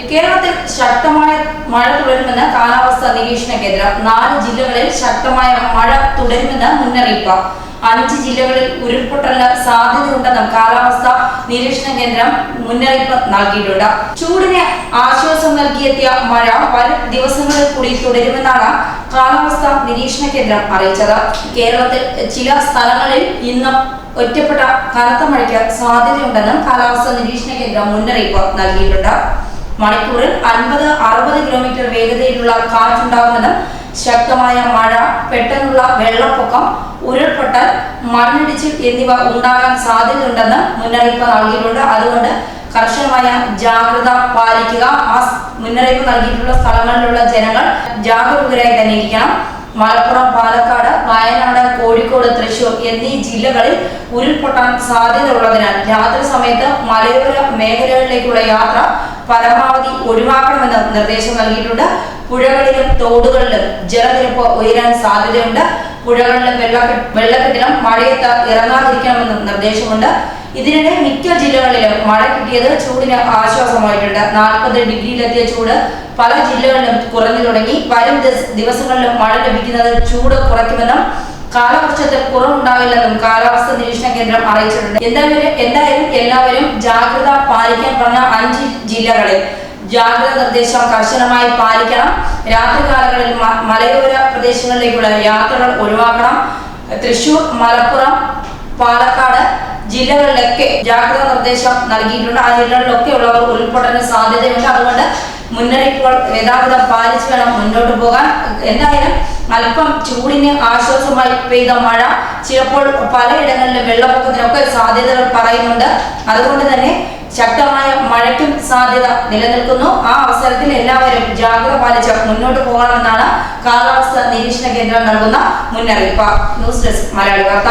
കേരളത്തിൽ ശക്തമായ മഴ തുടരുമെന്ന് കാലാവസ്ഥാ നിരീക്ഷണ കേന്ദ്രം നാല് ജില്ലകളിൽ ശക്തമായ മഴ തുടരുമെന്ന് മുന്നറിയിപ്പ്. അഞ്ച് ജില്ലകളിൽ ഉരുൾപൊട്ടലിന് സാധ്യതയുണ്ടെന്നും കാലാവസ്ഥാ നിരീക്ഷണ കേന്ദ്രം മുന്നറിയിപ്പ് നൽകിയിട്ടുണ്ട്. ചൂടിന് ആശ്വാസം നൽകിയെത്തിയ മഴ വരും ദിവസങ്ങളിൽ കൂടി തുടരുമെന്നാണ് കാലാവസ്ഥാ നിരീക്ഷണ കേന്ദ്രം അറിയിച്ചത്. കേരളത്തിൽ ചില സ്ഥലങ്ങളിൽ ഇന്നും ഒറ്റപ്പെട്ട കനത്ത മഴയ്ക്ക് സാധ്യതയുണ്ടെന്നും കാലാവസ്ഥാ നിരീക്ഷണ കേന്ദ്രം മുന്നറിയിപ്പ് നൽകിയിട്ടുണ്ട്. മണിക്കൂറിൽ അൻപത് അറുപത് കിലോമീറ്റർ വേഗതയിലുള്ള കാറ്റുണ്ടാകുമെന്നും ശക്തമായ മഴ പെട്ടെന്നുള്ള വെള്ളപ്പൊക്കം ഉരുൾപൊട്ടൽ മണ്ണിടിച്ചിൽ എന്നിവ ഉണ്ടാകാൻ സാധ്യതയുണ്ടെന്ന് മുന്നറിയിപ്പ് നൽകിയിട്ടുണ്ട്. അതുകൊണ്ട് കർശനമായ ജാഗ്രത പാലിക്കുക. ആ മുന്നറിയിപ്പ് നൽകിയിട്ടുള്ള സ്ഥലങ്ങളിലുള്ള ജനങ്ങൾ ജാഗരൂകരായി തന്നെ ഇരിക്കണം മലപ്പുറം പാലക്കാട് വയനാട് കോഴിക്കോട് തൃശൂർ എന്നീ ജില്ലകളിൽ ഉരുൾപൊട്ടാൻ സാധ്യതയുള്ളതിനാൽ രാത്രി സമയത്ത് മലയോര മേഖലകളിലേക്കുള്ള യാത്ര പരമാവധി ഒഴിവാക്കണമെന്ന് നിർദ്ദേശം നൽകിയിട്ടുണ്ട്. പുഴകളിലും തോടുകളിലും ജലനിരപ്പ് ഉയരാൻ സാധ്യതയുണ്ട്. പുഴകളിലും വെള്ളക്കെട്ട് വെള്ളക്കെട്ടിലും മഴയത്ത് ഇറങ്ങാതിരിക്കണമെന്നും നിർദ്ദേശമുണ്ട്. ഇതിനിടെ മിക്ക ജില്ലകളിലും മഴ കിട്ടിയത് ചൂടിന് ആശ്വാസമായിട്ടുണ്ട്. നാൽപ്പത് ഡിഗ്രിയിലെത്തിയ ചൂട് പല ജില്ലകളിലും കുറഞ്ഞു തുടങ്ങി. വരും ദിവസ- ദിവസങ്ങളിലും മഴ ലഭിക്കുന്നത് ചൂട് കുറയ്ക്കുമെന്നും കാലവർഷത്തിൽ കുറവുണ്ടാവില്ലെന്നും കാലാവസ്ഥ നിരീക്ഷണ കേന്ദ്രം അറിയിച്ചിട്ടുണ്ട്. എന്തായാലും എന്തായാലും എല്ലാവരും ജാഗ്രത പാലിക്കാൻ പറഞ്ഞ അഞ്ച് ജില്ലകളിൽ ജാഗ്രത നിർദ്ദേശം കർശനമായി പാലിക്കണം. രാത്രികാലങ്ങളിൽ കാലങ്ങളിൽ മലയോര പ്രദേശങ്ങളിലേക്കുള്ള യാത്രകൾ ഒഴിവാക്കണം. തൃശൂർ മലപ്പുറം പാലക്കാട് ജില്ലകളിലൊക്കെ ജാഗ്രത നിർദ്ദേശം നൽകിയിട്ടുണ്ട്. ആ ജില്ലകളിലൊക്കെ ഉള്ളവർ ഉരുൾപൊട്ടലിന് സാധ്യതയുണ്ട്. അതുകൊണ്ട് മുന്നറിയിപ്പുകൾ യഥാവിധം പാലിച്ച് വേണം മുന്നോട്ട് പോകാൻ. എന്തായാലും അല്പം ചൂടിന് ആശ്വാസമായി പെയ്ത മഴ ചിലപ്പോൾ പലയിടങ്ങളിലും വെള്ളപ്പൊക്കത്തിനൊക്കെ സാധ്യതകൾ പറയുന്നുണ്ട്. അതുകൊണ്ട് തന്നെ ശക്തമായ മഴയ്ക്കും സാധ്യത നിലനിൽക്കുന്നു. ആ അവസരത്തിൽ എല്ലാവരും ജാഗ്രത പാലിച്ച് മുന്നോട്ട് പോകണമെന്നാണ് കാലാവസ്ഥാ നിരീക്ഷണ കേന്ദ്രം നൽകുന്ന മുന്നറിയിപ്പ്. ന്യൂസ് ഡെസ്ക് മലയാളി വാർത്ത.